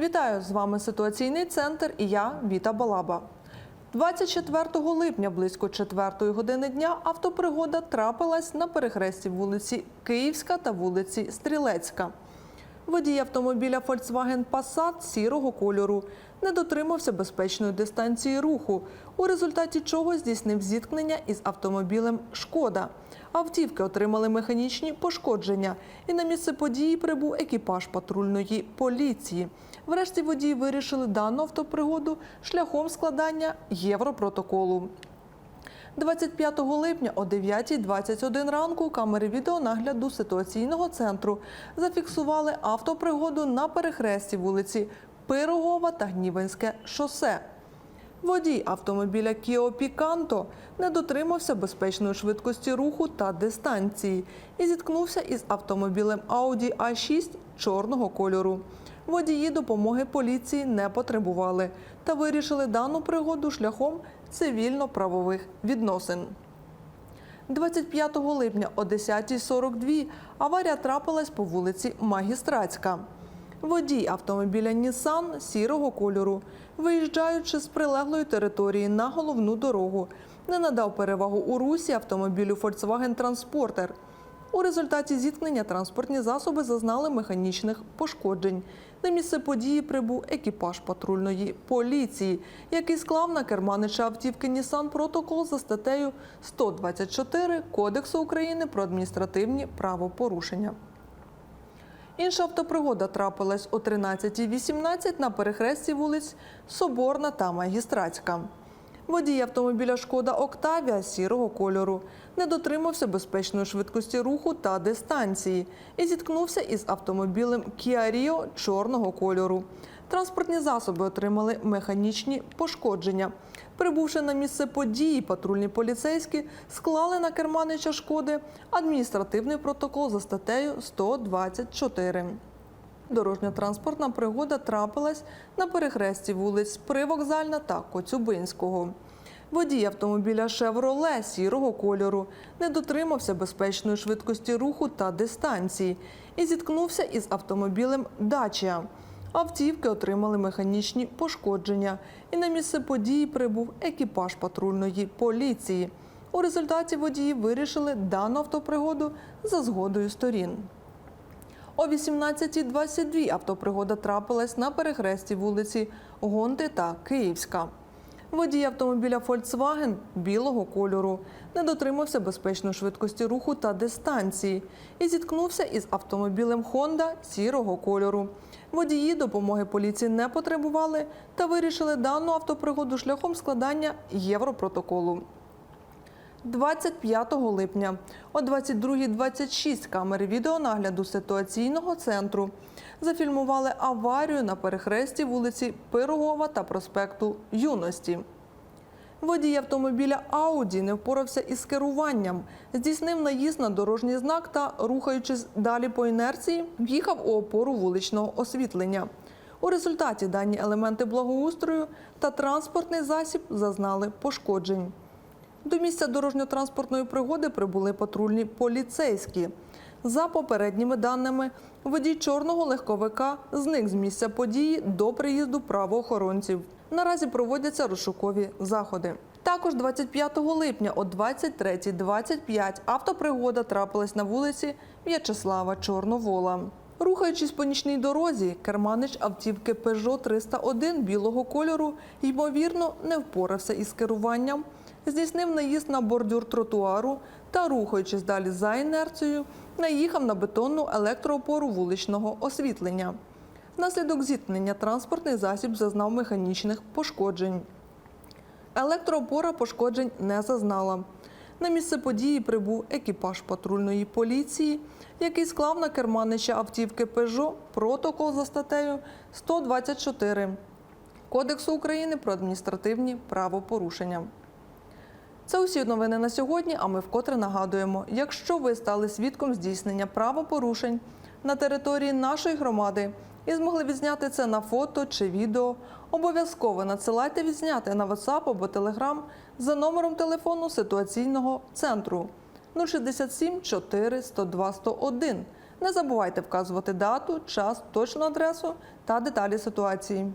Вітаю з вами ситуаційний центр і я Віта Балаба. 24 липня близько 4 години дня автопригода трапилась на перехресті вулиці Київська та вулиці Стрілецька. Водій автомобіля Volkswagen Passat сірого кольору не дотримався безпечної дистанції руху, у результаті чого здійснив зіткнення із автомобілем Шкода. Автівки отримали механічні пошкодження, і на місце події прибув екіпаж патрульної поліції. Врешті водії вирішили дану автопригоду шляхом складання європротоколу. 25 липня о 9.21 ранку камери відеонагляду ситуаційного центру зафіксували автопригоду на перехресті вулиці Пирогова та Гнівенське шосе. Водій автомобіля Кіо Піканто не дотримався безпечної швидкості руху та дистанції і зіткнувся із автомобілем Audi A6 чорного кольору. Водії допомоги поліції не потребували та вирішили дану пригоду шляхом цивільно-правових відносин. 25 липня о 10.42 аварія трапилась по вулиці Магістратська. Водій автомобіля Нісан сірого кольору, виїжджаючи з прилеглої території на головну дорогу, не надав перевагу у русі автомобілю Volkswagen Transporter. У результаті зіткнення транспортні засоби зазнали механічних пошкоджень. На місце події прибув екіпаж патрульної поліції, який склав на керманича автівки Нісан протокол за статтею 124 Кодексу України про адміністративні правопорушення. Інша автопригода трапилась о 13.18 на перехресті вулиць Соборна та Магістратська. Водій автомобіля Шкода Октавія сірого кольору не дотримався безпечної швидкості руху та дистанції і зіткнувся із автомобілем Kia Rio чорного кольору. Транспортні засоби отримали механічні пошкодження. Прибувши на місце події, патрульні поліцейські склали на керманича шкоди адміністративний протокол за статтею 124. Дорожньо-транспортна пригода трапилась на перехресті вулиць Привокзальна та Коцюбинського. Водій автомобіля «Шевроле» сірого кольору не дотримався безпечної швидкості руху та дистанції і зіткнувся із автомобілем «Дачія». Автівки отримали механічні пошкодження, і на місце події прибув екіпаж патрульної поліції. У результаті водії вирішили дану автопригоду за згодою сторін. О 18.22 автопригода трапилась на перехресті вулиці Гонти та Київська. Водій автомобіля Volkswagen білого кольору не дотримався безпечної швидкості руху та дистанції і зіткнувся із автомобілем Honda сірого кольору. Водії допомоги поліції не потребували та вирішили дану автопригоду шляхом складання європротоколу. 25 липня о 22.26 камери відеонагляду ситуаційного центру зафільмували аварію на перехресті вулиці Пирогова та проспекту Юності. Водій автомобіля Ауді не впорався із керуванням, здійснив наїзд на дорожній знак та, рухаючись далі по інерції, в'їхав у опору вуличного освітлення. У результаті дані елементи благоустрою та транспортний засіб зазнали пошкоджень. До місця дорожньо-транспортної пригоди прибули патрульні поліцейські. За попередніми даними, водій чорного легковика зник з місця події до приїзду правоохоронців. Наразі проводяться розшукові заходи. Також 25 липня о 23.25 автопригода трапилась на вулиці В'ячеслава Чорновола. Рухаючись по нічній дорозі, керманич автівки Peugeot 301 білого кольору ймовірно не впорався із керуванням, здійснив наїзд на бордюр тротуару та, рухаючись далі за інерцією, наїхав на бетонну електроопору вуличного освітлення. Внаслідок зіткнення транспортний засіб зазнав механічних пошкоджень. Електроопора пошкоджень не зазнала. На місце події прибув екіпаж патрульної поліції, який склав на керманича автівки Peugeot протокол за статтею 124 Кодексу України про адміністративні правопорушення. Це усі новини на сьогодні. А ми вкотре нагадуємо: якщо ви стали свідком здійснення правопорушень на території нашої громади і змогли відзняти це на фото чи відео, обов'язково надсилайте відзняти на WhatsApp або Telegram за номером телефону ситуаційного центру 067 4 102 101. Не забувайте вказувати дату, час, точну адресу та деталі ситуації.